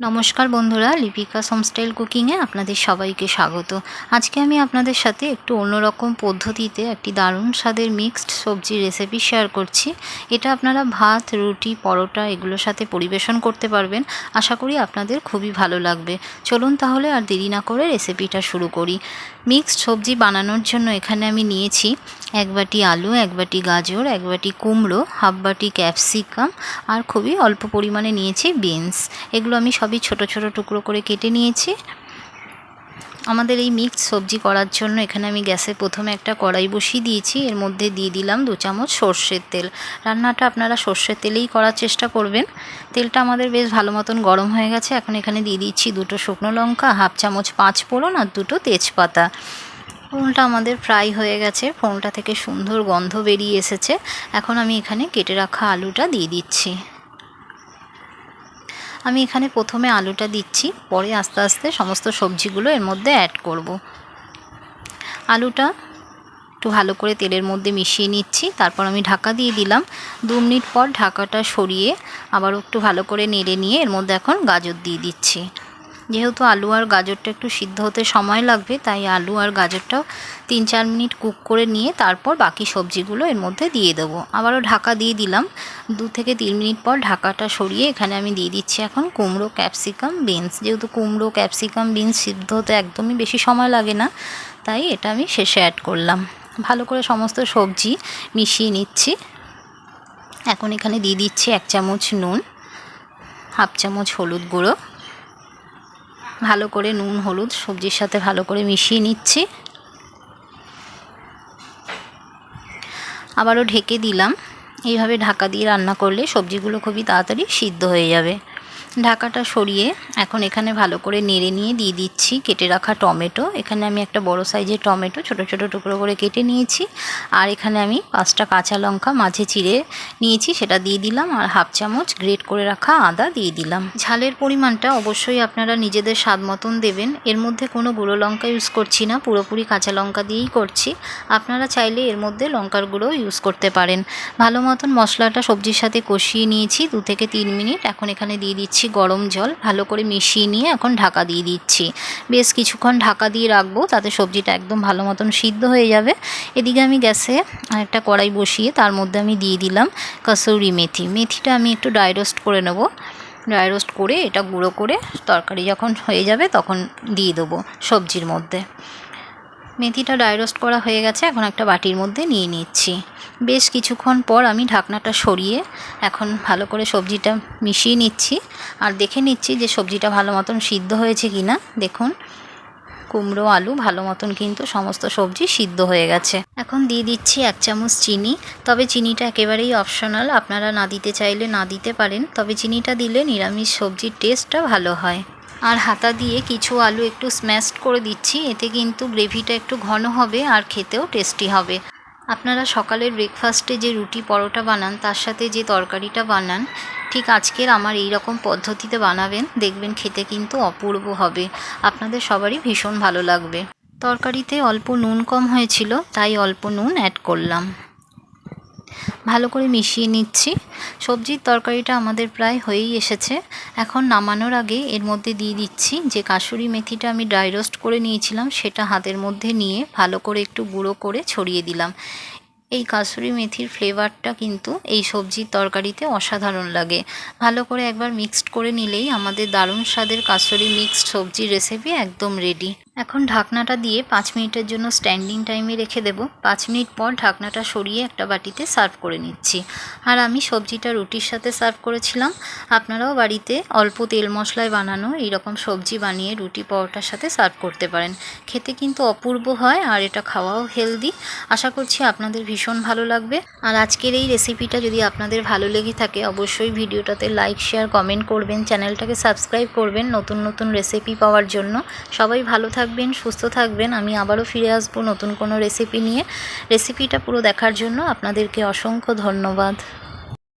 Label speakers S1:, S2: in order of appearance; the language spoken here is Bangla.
S1: নমস্কার বন্ধুরা, লিপিকা হোমস্টাইল কুকিংয়ে আপনাদের সবাইকে স্বাগত। আজকে আমি আপনাদের সাথে একটু অন্যরকম পদ্ধতিতে একটি দারুণ স্বাদের মিক্সড সবজির রেসিপি শেয়ার করছি। এটা আপনারা ভাত, রুটি, পরোটা এগুলোর সাথে পরিবেশন করতে পারবেন। আশা করি আপনাদের খুবই ভালো লাগবে। চলুন তাহলে আর দেরি না করে রেসিপিটা শুরু করি। মিক্সড সবজি বানানোর জন্য এখানে আমি নিয়েছি এক বাটি আলু, এক বাটি গাজর, এক বাটি কুমড়ো, হাফ বাটি ক্যাপসিকাম আর খুবই অল্প পরিমাণে নিয়েছি বিনস। এগুলো আমি সবই ছোট ছোট টুকরো করে কেটে নিয়েছি। আমাদের এই মিক্স সবজি করার জন্য এখানে আমি গ্যাসে প্রথমে একটা কড়াই বসিয়ে দিয়েছি। এর মধ্যে দিয়ে দিলাম দু চামচ সর্ষের তেল। রান্নাটা আপনারা সর্ষের তেলেই করার চেষ্টা করবেন। তেলটা আমাদের বেশ ভালো মতন গরম হয়ে গেছে। এখন এখানে দিয়ে দিচ্ছি দুটো শুকনো লঙ্কা, হাফ চামচ পাঁচ ফোড়ন আর দুটো তেজপাতা। ফোনটা আমাদের ফ্রাই হয়ে গেছে। ফোনটা থেকে সুন্দর গন্ধ বেরিয়ে এসেছে। এখন আমি এখানে কেটে রাখা আলুটা দিয়ে দিচ্ছি। আমি এখানে প্রথমে আলুটা দিচ্ছি, পরে আস্তে আস্তে সমস্ত সবজিগুলো এর মধ্যে অ্যাড করব। আলুটা একটু ভালো করে তেলের মধ্যে মিশিয়ে নিচ্ছি, তারপর আমি ঢাকা দিয়ে দিলাম। দু মিনিট পর ঢাকাটা সরিয়ে আবার একটু ভালো করে নেড়ে নিয়ে এর মধ্যে এখন গাজর দিয়ে দিচ্ছি। যেহেতু আলু আর গাজরটা একটু সিদ্ধ হতে সময় লাগবে, তাই আলু আর গাজরটাও তিন চার মিনিট কুক করে নিয়ে তারপর বাকি সবজিগুলো এর মধ্যে দিয়ে দেবো। আবারও ঢাকা দিয়ে দিলাম। দু থেকে তিন মিনিট পর ঢাকাটা সরিয়ে এখানে আমি দিয়ে দিচ্ছি এখন কুমড়ো, ক্যাপসিকাম, বিনস। যেহেতু কুমড়ো, ক্যাপসিকাম, বিনস সিদ্ধ হতে একদমই বেশি সময় লাগে না, তাই এটা আমি শেষে অ্যাড করলাম। ভালো করে সমস্ত সবজি মিশিয়ে নিচ্ছি। এখন এখানে দিয়ে দিচ্ছি এক চামচ নুন, হাফ চামচ হলুদ গুঁড়ো। ভালো করে নুন, হলুদ সবজির সাথে ভালো করে মিশিয়ে নিচ্ছি। আবারও ঢেকে দিলাম। এইভাবে ঢাকা দিয়ে রান্না করলে সবজিগুলো খুবই তাড়াতাড়ি সিদ্ধ হয়ে যাবে। ঢাকাটা সরিয়ে এখন এখানে ভালো করে নেড়ে নিয়ে দিয়ে দিচ্ছি কেটে রাখা টমেটো। এখানে আমি একটা বড় সাইজের টমেটো, ছোট ছোট টুকরো করে কেটে নিয়েছি। আর এখানে আমি পাঁচটা কাঁচা লঙ্কা মাঝে চিড়ে নিয়েছি, সেটা দিয়ে দিলাম। আর হাফ চামচ গ্রেট করে রাখা আদা দিয়ে দিলাম। ঝালের পরিমাণটা অবশ্যই আপনারা নিজেদের স্বাদ মতন দেবেন। এর মধ্যে কোনো গুঁড়ো লঙ্কা ইউজ করছি না, পুরোপুরি কাঁচা লঙ্কা দিয়েই করছি। আপনারা চাইলে এর মধ্যে লঙ্কার গুঁড়ো ইউজ করতে পারেন। ভালো মতন মশলাটা সবজির সাথে কষিয়ে নিয়েছি দু থেকে তিন মিনিট। এখন এখানে দিয়ে দিচ্ছি গরম জল, ভালো করে মিশিয়ে নিয়ে এখন ঢাকা দিয়ে দিচ্ছি। বেশ কিছুক্ষণ ঢাকা দিয়ে রাখব, তাতে সবজিটা একদম ভালো মতন সিদ্ধ হয়ে যাবে। এদিকে আমি গ্যাসে একটা কড়াই বসিয়ে তার মধ্যে আমি দিয়ে দিলাম কসৌরি মেথি। মেথিটা আমি একটু ড্রাই রোস্ট করে নেব। ড্রাই রোস্ট করে এটা গুঁড়ো করে তরকারি যখন হয়ে যাবে তখন দিয়ে দেবো সবজির মধ্যে। মেথিটা ড্রাই রোস্ট করা হয়ে গেছে, এখন একটা বাটির মধ্যে নিয়ে নিচ্ছি। বেশ কিছুক্ষণ পর আমি ঢাকনাটা সরিয়ে এখন ভালো করে সবজিটা মিশিয়ে নিচ্ছি। আর দেখে নিচ্ছি যে সবজিটা ভালো মতন সিদ্ধ হয়েছে কি না দেখুন, কুমড়ো, আলু ভালো মতন কিন্তু সমস্ত সবজি সিদ্ধ হয়ে গেছে। এখন দিয়ে দিচ্ছি এক চামচ চিনি। তবে চিনিটা একেবারেই অপশনাল, আপনারা না দিতে চাইলে না দিতে পারেন। তবে চিনিটা দিলে নিরামিষ সবজির টেস্টটা ভালো হয়। আর হাতা দিয়ে কিছু আলু একটু স্ম্যাশড করে দিচ্ছি, এতে কিন্তু গ্রেভিটা একটু ঘন হবে আর খেতেও টেস্টি হবে। আপনারা সকালের ব্রেকফাস্টে যে রুটি পরোটা বানান, তার সাথে যে তরকারিটা বানান, ঠিক আজকের আমার এই রকম পদ্ধতিতে বানাবেন, দেখবেন খেতে কিন্তু অপূর্ব হবে। আপনাদের সবারই ভীষণ ভালো লাগবে। তরকারিতে অল্প নুন কম হয়েছিল, তাই অল্প নুন অ্যাড করলাম। ভালো করে মিশিয়ে নিচ্ছি। সবজির তরকারিটা আমাদের প্রায় হয়েই এসেছে। এখন নামানোর আগে এর মধ্যে দিয়ে দিচ্ছি যে কাসুরি মেথিটা আমি ড্রাই রোস্ট করে নিয়েছিলাম, সেটা হাতের মধ্যে নিয়ে ভালো করে একটু গুঁড়ো করে ছড়িয়ে দিলাম। এই কাসুরি মেথির ফ্লেভারটা কিন্তু এই সবজির তরকারিতে অসাধারণ লাগে। ভালো করে একবার মিক্সড করে নিলেই আমাদের দারুণ স্বাদের কাসুরি মিক্সড সবজির রেসিপি একদম রেডি এখন ঢাকনাটা দিয়ে পাঁচ মিনিটের জন্য স্ট্যান্ডিং টাইমে রেখে দেবো। পাঁচ মিনিট পর ঢাকনাটা সরিয়ে একটা বাটিতে সার্ভ করে নিচ্ছি। আর আমি সবজিটা রুটির সাথে সার্ভ করেছিলাম। আপনারাও বাড়িতে অল্প তেল মশলায় বানানো এইরকম সবজি বানিয়ে রুটি পরোটার সাথে সার্ভ করতে পারেন। খেতে কিন্তু অপূর্ব হয় আর এটা খাওয়াও হেলদি আশা করছি আপনাদের ভীষণ ভালো লাগবে। আর আজকের এই রেসিপিটা যদি আপনাদের ভালো লেগে থাকে, অবশ্যই ভিডিওটাতে লাইক শেয়ার কমেন্ট করবেন। চ্যানেলটাকে সাবস্ক্রাইব করবেন নতুন নতুন রেসিপি পাওয়ার জন্য। সবাই ভালো থাকবেন, সুস্থ থাকবেন। আমি আবারও ফিরে আসব নতুন কোনো রেসিপি নিয়ে। রেসিপিটা পুরো দেখার জন্য আপনাদেরকে অসংখ্য ধন্যবাদ।